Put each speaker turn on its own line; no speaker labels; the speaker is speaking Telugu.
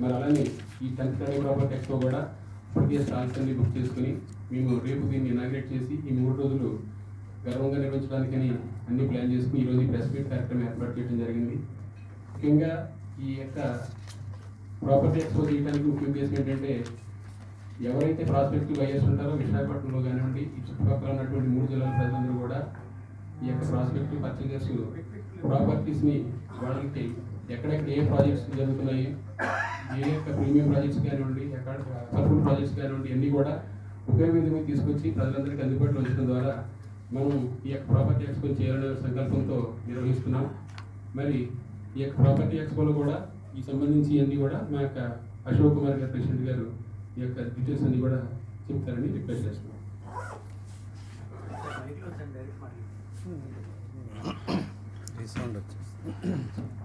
మరి అలానే ఈ టెన్త్ ప్రాపర్ ప్రాపర్టీ ఎక్స్పో కూడా ఇప్పటికే స్టాల్స్ అన్ని బుక్ చేసుకుని మేము రేపు దీన్ని ఇనాగ్రేట్ చేసి ఈ మూడు రోజులు గర్వంగా నిర్వహించడానికని అన్ని ప్లాన్ చేసుకుని ఈరోజు ఈ ప్రెస్ మీట్ కార్యక్రమం ఏర్పాటు చేయడం జరిగింది. ముఖ్యంగా ఈ యొక్క ప్రాపర్టీ ఎక్స్పో చేయడానికి ముఖ్య ఉద్దేశం ఏంటంటే ఎవరైతే ప్రాస్పెక్టివ్ వైఎస్ ఉంటారో విశాఖపట్నంలో కానివ్వండి ఈ చుట్టుపక్కల ఉన్నటువంటి మూడు జిల్లాల ప్రజలందరూ ఈ యొక్క ప్రాస్పెక్టివ్ పర్చేజర్స్ ప్రాపర్టీస్ని వాళ్ళకి ఎక్కడెక్కడ ఏ ప్రాజెక్ట్స్ జరుగుతున్నాయి ఏ యొక్క ప్రీమియం ప్రాజెక్ట్స్ కానివ్వండి ఎక్కడ సర్ఫుల్ ప్రాజెక్ట్స్ కానివ్వండి అన్నీ కూడా ఒకే మీద తీసుకొచ్చి ప్రజలందరికీ అందుబాటులో ఉంచడం ద్వారా మనం ఈ యొక్క ప్రాపర్టీ ఎక్స్పో చేయాలనే సంకల్పంతో నిర్వహిస్తున్నాం. మరి ఈ యొక్క ప్రాపర్టీ ఎక్స్పోలో కూడా ఈ సంబంధించి అన్నీ కూడా మా యొక్క అశోక్ కుమార్ గారు ప్రెసిడెంట్ గారు ఈ యొక్క డీటెయిల్స్ అన్ని కూడా చెప్తారని రిక్వెస్ట్ చేస్తున్నాం.
ఈ సౌండ్ వచ్చేస్తుంది.